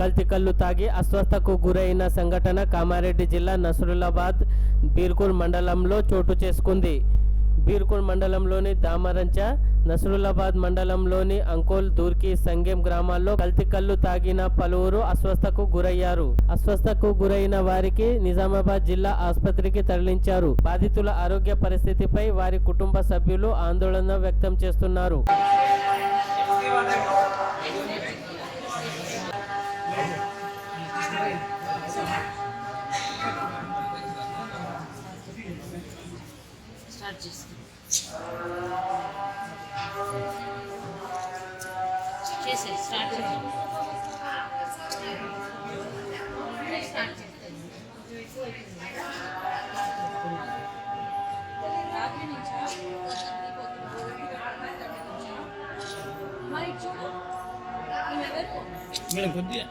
కల్తీ కళ్ళు తాగి అస్వస్థకు గురైన సంఘటన కామారెడ్డి జిల్లా నసరులాబాద్ బీర్కూల్ మండలంలో చోటు చేసుకుంది. బీర్కూల్ మండలంలోని దామరంచ నసరులాబాద్ మండలంలోని అంకోల్ దూర్కి సంగేం గ్రామాల్లో కల్తీ కళ్ళు తాగిన పలువురు అస్వస్థకు గురయ్యారు. అస్వస్థకు గురైన వారికి నిజామాబాద్ జిల్లా ఆసుపత్రికి తరలించారు. బాధితుల ఆరోగ్య పరిస్థితిపై వారి కుటుంబ సభ్యులు ఆందోళన వ్యక్తం చేస్తున్నారు. స్టార్ట్ చేస్తాను చేసే స్టార్ట్ చేస్తాను స్టార్ట్ రాత్రి నుంచా మరి చూడు మేడం కొద్దిగా.